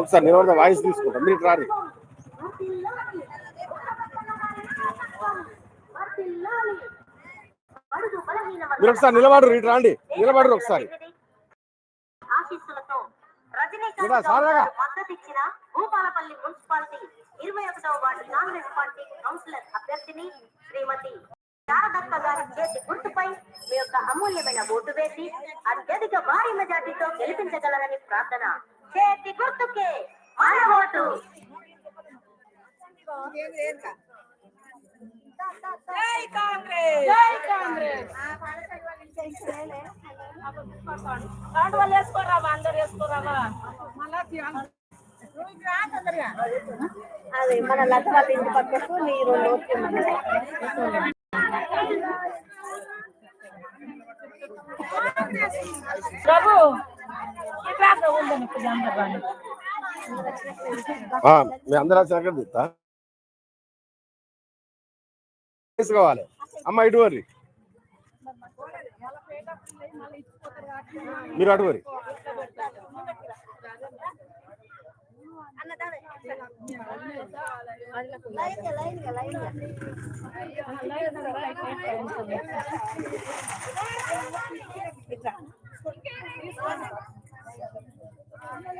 ఒకసారి నిలబడితే వాయిస్ తీసుకుంటాం. మీరు రారి. మీరు ఒకసారి నిలబడరు ఇటు రాండి. నిలబడరు ఒకసారి. భూపాలపల్లి మున్సిపాలిటీ ఇరవై ఒకటవ వార్డు కాంగ్రెస్ పార్టీ కౌన్సిలర్ అభ్యర్థిని శ్రీమతి శారదక్క గారి చేతి గుర్తుపై మీ యొక్క అమూల్యమైన ఓటు వేసి అత్యధిక భారీ మెజార్టీతో గెలిపించగలరని ప్రార్థన. చేతి గుర్తుకే మన ఓటు. జై కాంగ్రెస్. జై కాంగ్రెస్. కాండవాళ్ళు వేసుకోరావా అందరు వేసుకోరావా? అదే మన లత వాళ్ళ ఇంటి పక్కకు నీరు ప్రభు మీ అందరూ తీసుకోవాలి. అమ్మ ఇటు వరి. మీరు అటువరి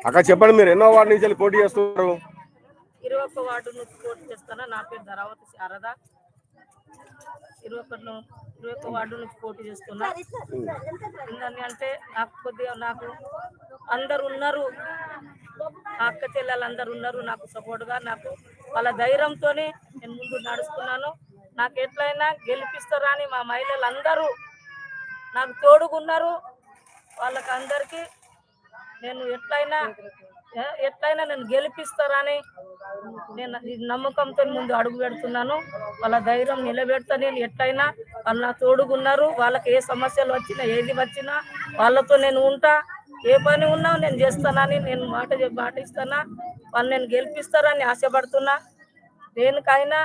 అక్కడ అక్క చెప్పండి మీరు ఎన్నో వార్డు నుంచి పోటీ చేస్తున్నారు? ఇరవై ఒక్క వార్డు నుంచి పోటీ చేస్తాను నా పేరు ధరావతి శారద ఇరవై ఒకటి ఇరవై ఒక్క వార్డు నుంచి పోటీ చేస్తున్నా. ఏంటని అంటే నాకు కొద్దిగా నాకు అందరు ఉన్నారు మా అక్క చెల్లెలు అందరు ఉన్నారు నాకు సపోర్ట్గా నాకు వాళ్ళ ధైర్యంతోనే నేను ముందు నడుస్తున్నాను. నాకు ఎట్లయినా గెలిపిస్తారని మా మహిళలు అందరూ నాకు తోడుగున్నారు. వాళ్ళకి అందరికీ నేను ఎట్లయినా ఎట్లయినా నేను గెలిపిస్తారని నేను నమ్మకంతో ముందు అడుగు పెడుతున్నాను. వాళ్ళ ధైర్యం నిలబెడతా నేను ఎట్లయినా వాళ్ళు నా తోడుగున్నారు. వాళ్ళకి ఏ సమస్యలు వచ్చినా ఏది వచ్చినా వాళ్ళతో నేను ఉంటా. ఏ పని ఉన్నా నేను చేస్తానని నేను మాట మాట ఇస్తానా. వాళ్ళు నేను గెలిపిస్తారని ఆశపడుతున్నా. దేనికైనా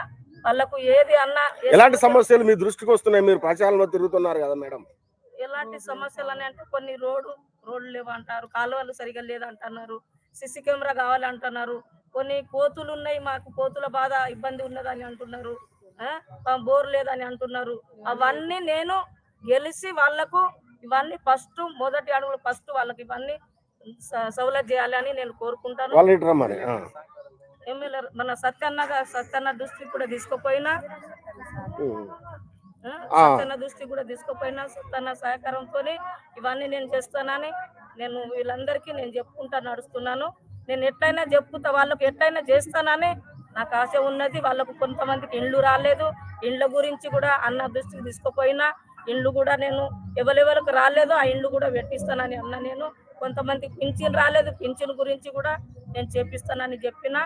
వాళ్ళకు ఏది అన్నా ఎలాంటి సమస్యలు మీ దృష్టికి వస్తున్నాయి? మీరు ప్రచారంలో తిరుగుతున్నారు కదా మేడం. ఎలాంటి సమస్యలు అని అంటే కొన్ని రోడ్డు రోడ్లు లేవంటారు కాలువలు సరిగా లేదంటున్నారు సిసి కెమెరా కావాలంటున్నారు కొన్ని కోతులు ఉన్నాయి మాకు కోతుల బాధ ఇబ్బంది ఉన్నదని అంటున్నారు బోర్ లేదని అంటున్నారు. అవన్నీ నేను గెలిచి వాళ్ళకు ఇవన్నీ ఫస్ట్ మొదటి అడుగులు ఫస్ట్ వాళ్ళకి ఇవన్నీ సౌలభ్యం చేయాలని నేను కోరుకుంటాను. ఎమ్మెల్యే మన సత్యన్న సత్యన్న దృష్టికి కూడా తీసుకుపోయినా సత్యన్న దృష్టి కూడా తీసుకుపోయినా సత్యన్న సహకారంతో ఇవన్నీ నేను చేస్తానని నేను వీళ్ళందరికీ నేను చెప్పుకుంటా నడుస్తున్నాను. నేను ఎట్లయినా చెప్పుతా వాళ్ళకు ఎట్లయినా చేస్తానని నాకు ఆశ ఉన్నది. వాళ్ళకు కొంతమందికి ఇండ్లు రాలేదు. ఇండ్ల గురించి కూడా అన్న దృష్టికి తీసుకుపోయినా ఇండ్లు కూడా నేను ఎవరెవరికి రాలేదో ఆ ఇండ్లు కూడా పెట్టిస్తానని అన్న నేను. కొంతమంది పింఛన్ రాలేదు. పింఛన్ గురించి కూడా నేను చేపిస్తానని చెప్పిన.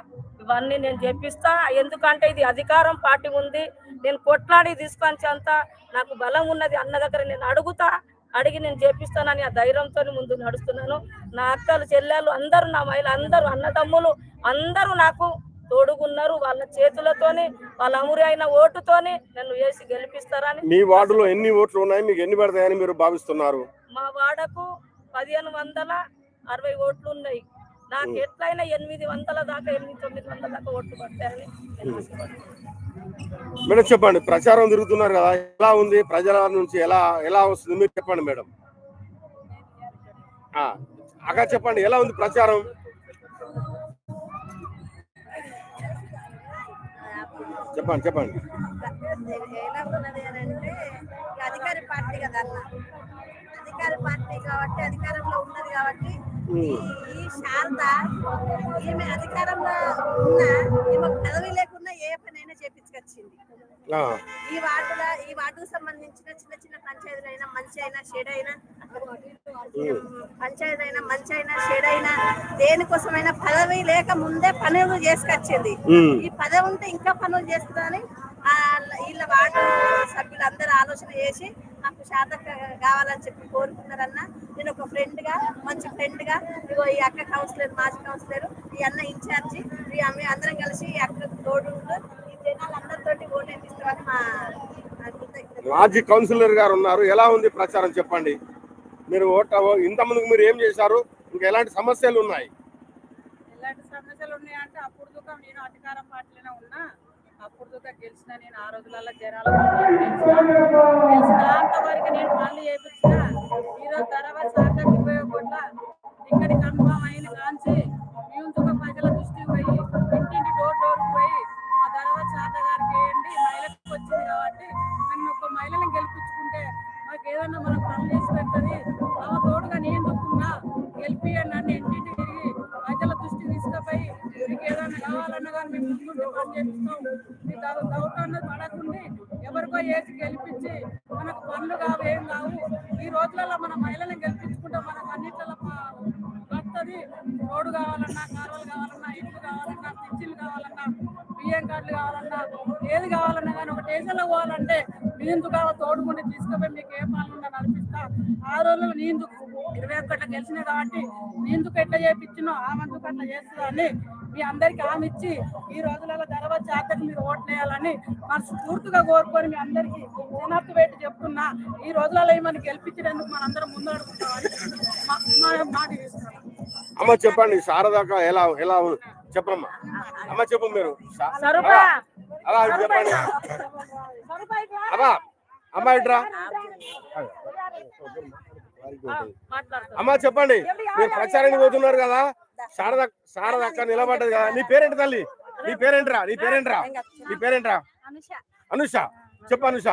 ఇవన్నీ నేను చేపిస్తా ఎందుకంటే ఇది అధికారం పార్టీ ఉంది. నేను కొట్లాడి తీసుకొచ్చేంత నాకు బలం ఉన్నది అన్న దగ్గర నేను అడుగుతా. అడిగి నేను చేపిస్తానని ఆ ధైర్యంతో ముందు నడుస్తున్నాను. నా అక్కలు చెల్లెలు అందరూ నా మహిళ అందరూ అన్నదమ్ములు అందరూ నాకు తోడుగున్నారు. వాళ్ళ చేతులతోని వాళ్ళ అమురి అయిన ఓటుతోని నన్ను వేసి గెలిపిస్తారని మీ వార్డులో ఎన్ని ఓట్లు ఉన్నాయి? మీకు ఎన్ని పడతాయని మీరు భావిస్తున్నారు? మా వాడకు పదిహేను వందల అరవై ఓట్లు ఉన్నాయి. నాకు ఎట్లయినా ఎనిమిది వందల దాకా ఎనిమిది తొమ్మిది వందల దాకా ఓట్లు పడతాయని. మేడం చెప్పండి ప్రచారం తిరుగుతున్నారు కదా ఎలా ఉంది ప్రజల నుంచి ఎలా ఎలా వస్తుంది మీరు చెప్పండి మేడం. ఆ, అక్క చెప్పండి ఎలా ఉంది ప్రచారం? చెప్పండి చెప్పండి. అధికార పార్టీ కదా అన్న అధికార పార్టీ కాబట్టి అధికారంలో ఉన్నది కాబట్టి ఈ శారద ఈమె అధికారంలో ఉన్న ఈమె పదవి లేకుండా ఏ పనైనా చేపించుకొచ్చింది. ఈ వార్డుల ఈ వార్డుకు సంబంధించిన చిన్న చిన్న పంచాయతీలు అయినా మంచి అయినా షెడ్ అయినా పంచాయతీ అయినా మంచి అయినా షెడ్ అయినా దేనికోసమైనా పదవి లేక ముందే పనులు చేసుకొచ్చింది. ఈ పదవి ఉంటే ఇంకా పనులు చేస్తుందని ఆ వీళ్ళ వార్డు సభ్యులందరూ ఆలోచన చేసి నాకు శాత కావాలని చెప్పి కోరుకున్నారన్న నేను ఒక ఫ్రెండ్గా మంచి ఫ్రెండ్గా ఇగో ఈ అక్క కౌన్సిలర్ మాజీ కౌన్సిలర్ ఈ అన్న ఇన్ఛార్జి ఈ అమ్మ అందరం కలిసి ఈ అక్క తోడు ఈ జనాలందరితోటి ఓటు వేపిస్తామని మా. మాజీ కౌన్సిలర్ గారు ఉన్నారు. ఎలా ఉంది ప్రచారం చెప్పండి. మీరు ఓట ఇంత ముందుకు మీరు ఏం చేశారు? ఇంకా ఎలాంటి సమస్యలు ఉన్నాయి? ఎలాంటి సమస్యలు ఉన్నాయంటే అప్పుడు నేను అధికారం పార్టీలోనే ఉన్నా. అప్పుడు దుఃఖం గెలిచిన నేను ఆ రోజులలో జనాల గెలిచిన అంతవరకు నేను మళ్ళీ చేయించిన ఈరోజు తర్వాత సార్లకు ఉపయోగపడ్డ ఇక్కడి కన్ఫామ్ అయిన కాంచి మీ ప్రజల దృష్టికి పోయి ఇంటింటి డోర్ డోర్ పోయి మా తర్వాత శాత గారికి వేయండి. మహిళకు వచ్చింది కాబట్టి నన్ను ఒక మహిళను గెలిపించుకుంటే మాకు ఏదన్నా మనం పడకుండి ఎవరికో ఏసి గెలిపించి మనకు పనులు కావు ఏం కావు. ఈ రోజులలో మన మహిళలను గెలిపించుకుంటే మనకు అన్నిట్లలో వస్తుంది రోడ్డు కావాలన్నా కాలువలు కావాలన్నా ఇల్లు కావాలన్నా పిచ్చిలు కావాలన్నా బియ్యం కార్డులు కావాలన్నా ఏది కావాలన్నా కానీ ఒక టేషన్లో పోవాలంటే నీందుకు కావాలి తోడుకుంటే తీసుకుపోయి మీకు ఏ పనులు నడిపిస్తా. ఆ రోజులు నీందుకు ఇరవై ఒక్కట్ల గెలిచినాయి కాబట్టి నీందుకు ఎట్లా చేయించినో ఆ అట్లా చేస్తుందని మీ అందరికి హామీ ఇచ్చి ఈ రోజులలో తర్వాత జాతకు మీరు ఓట్లు వేయాలని మనస్ఫూర్తిగా కోరుకొని మీ అందరికీ జనార్తి పెట్టి చెప్తున్నా. ఈ రోజులలో మనకి గెలిపించేందుకు మనందరం ముందు అడుగుతామని మాట అమ్మ చెప్పండి శారదాక ఎలా ఎలా? చెప్పమ్మా. అమ్మ చెప్పు మీరు. అలా చెప్పండి. అమ్మా అమ్మ ఇట్రా. మాట్లాడతారు అమ్మ చెప్పండి మీరు ప్రచారానికి పోతున్నారు కదా. శారద. శారద అక్క నిలబడ్డది కదా. నీ పేరేంటి తల్లి? నీ పేరేంట్రా? నీ పేరేంట్రా? నీ పేరేంట్రా? అనుష. చెప్పు అనుష.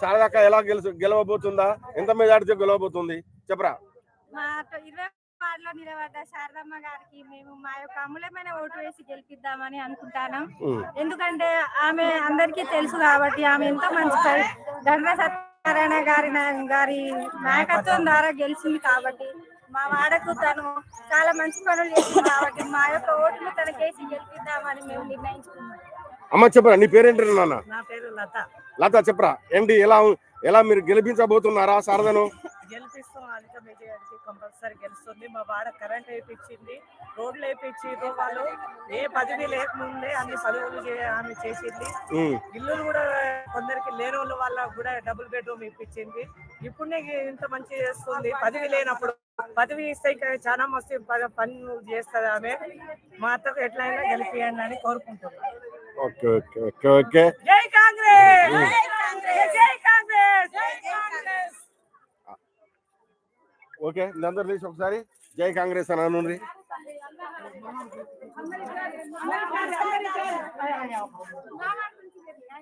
శారద అక్క ఎలా గెలుసు గెలవబోతుందా? ఎంత మెజార్టీతో గెలవబోతుంది? చెప్పరా. వార్డులో నిలబడ్డ శారదమ్మ గారికి మేము మా యొక్క అమూల్యమైన ఓటు వేసి గెలిపిద్దామని అనుకుంటాను. ఎందుకంటే ఆమె అందరికీ తెలుసు కాబట్టి ఆమె ఎంతో మంచి దండ సత్యనారాయణ గారి గారి నాయకత్వం ద్వారా గెలిచింది కాబట్టి మా వాడకు తను చాలా మంచి పనులు చేసింది కాబట్టి మా యొక్క ఓటును తనకేసి గెలిపిద్దామని మేము నిర్ణయించుకున్నాం. అమ్మ చెప్పరా నీ పేరేంటి నాన్న? నా పేరు లత. లత చెప్పరా ఏంటి ఎలా ఎలా మీరు గెలిపించబోతున్నారా శారదను? గెలిపిస్తాం అధిక మెజారిటీ కంపల్సరీ గెలుస్తుంది. మా వాడ కరెంట్ వేయించింది రోడ్లు వేయించిండ్రు వాళ్ళు. ఏ పదవి లేకముందే అన్ని పదవులు చే- ఆమె చేసింది. ఇల్లులు కూడా కొందరికి లేని వాళ్ళ వాళ్ళకు కూడా డబుల్ బెడ్రూమ్ ఇప్పించింది ఇప్పుడు ఇంత మంచి చేస్తుంది. పదవి లేనప్పుడు పదవి ఇస్తే ఇంకా చాలా మస్తు ప- పనులు చేస్తుంది ఆమె మా అత్తకు ఎట్లయినా గెలిపియండి అని కోరుకుంటున్నాను ఓకే ఓకే ఓకే ఓకే జై కాంగ్రెస్ జై కాంగ్రెస్ జై కాంగ్రెస్ జై కాంగ్రెస్ ఓకే అందరు ఒకసారి జై కాంగ్రెస్ అని అనుండ్రి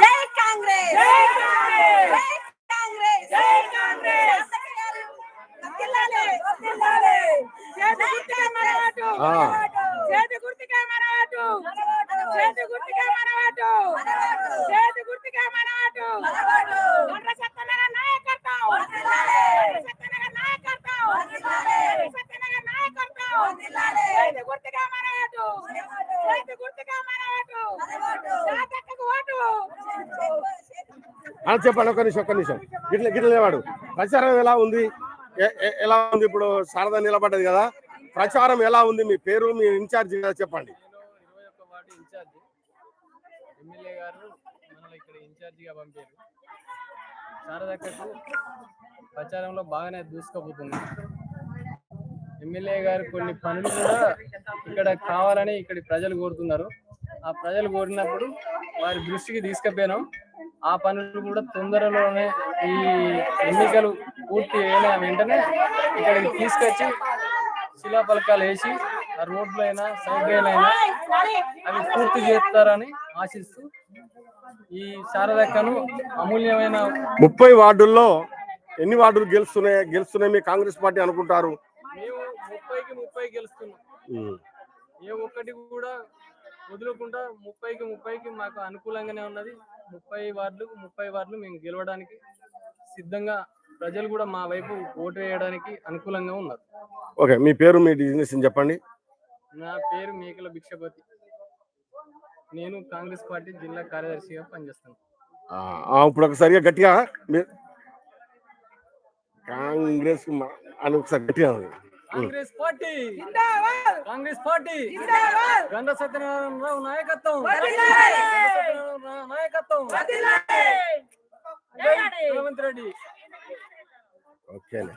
జై కాంగ్రెస్ జై కాంగ్రెస్ జై కాంగ్రెస్ వర్ధిల్లాలి, వర్ధిల్లాలి. చేతి గుర్తుకే మన ఓటు. ఆ. చేతి గుర్తుకే మన ఓటు. చేతి గుర్తుకే మన ఓటు. చేతి గుర్తుకే మన ఓటు. గొడ్ర సత్యనారాయణ నాయకత్వం. గొడ్ర సత్యనారాయణ నాయకత్వం. గొడ్ర సత్యనారాయణ నాయకత్వం. చేతి గుర్తుకే మన ఓటు. చేతి గుర్తుకే మన ఓటు. జాతకకు ఓటు అని చెప్పండి ఒక్క నిమిషం ఒక్క నిమిషం. గిట్ల గిట్ల లేవాడు. ప్రచారం ఎలా ఉంది? ఎలా ఉంది? ఇప్పుడు శారద నిలబడ్డది కదా. ప్రచారం ఎలా ఉంది? మీ పేరు మీ ఇన్ఛార్జ్ కదా చెప్పండి. ఎమ్మెల్యే గారు మనల్ని ఇక్కడ ఇన్ఛార్జిగా పంపారు. శారదక్కకు ప్రచారంలో బాగానే దూసుకోబోతుంది ఎమ్మెల్యే గారు కొన్ని పనులు కూడా ఇక్కడ కావాలని ఇక్కడ ప్రజలు కోరుతున్నారు. ఆ ప్రజలు కోరినప్పుడు వారి దృష్టికి తీసుకుపోయినాం. ఆ పనులు కూడా తొందరలోనే ఈ ఎన్నికలు పూర్తి అయిన వెంటనే ఇక్కడికి తీసుకొచ్చి శిలాఫలకాలు వేసి ఆ రోడ్లైనా సైడ్ అయినా అవి పూర్తి చేస్తారని ఆశిస్తూ ఈ శారదక్కను అమూల్యమైన ముప్పై వార్డుల్లో ఎన్ని వార్డులు గెలుస్తున్నాయి గెలుస్తున్నాయి మీ కాంగ్రెస్ పార్టీ అనుకుంటారు మేము ముప్పైకి ముప్పై గెలుస్తున్నాం. ఏ ఒక్కటి కూడా వదులకుండా ముప్పైకి ముప్పైకి మాకు అనుకూలంగానే ఉన్నది. ముప్పై వార్డులు ముప్పై వార్డులు మేము గెలవడానికి సిద్ధంగా ప్రజలు కూడా మా వైపు ఓటు వేయడానికి అనుకూలంగా ఉన్నారు. ఓకే మీ పేరు మీ బిజినెస్ చెప్పండి? నా పేరు మేకల భిక్షపతి. నేను కాంగ్రెస్ పార్టీ జిల్లా కార్యదర్శిగా పనిచేస్తాను. ఇప్పుడు ఒకసారిగా గట్టిగా కాంగ్రెస్ అని ఒకసారి గట్టిగా. Congress party. Congress party. Gandha Satyanarayana Rao నాయకత్వం. గంధ సత్యనారాయణ నాయకత్వం. రేవంత్ రెడ్డి. ఓకేనే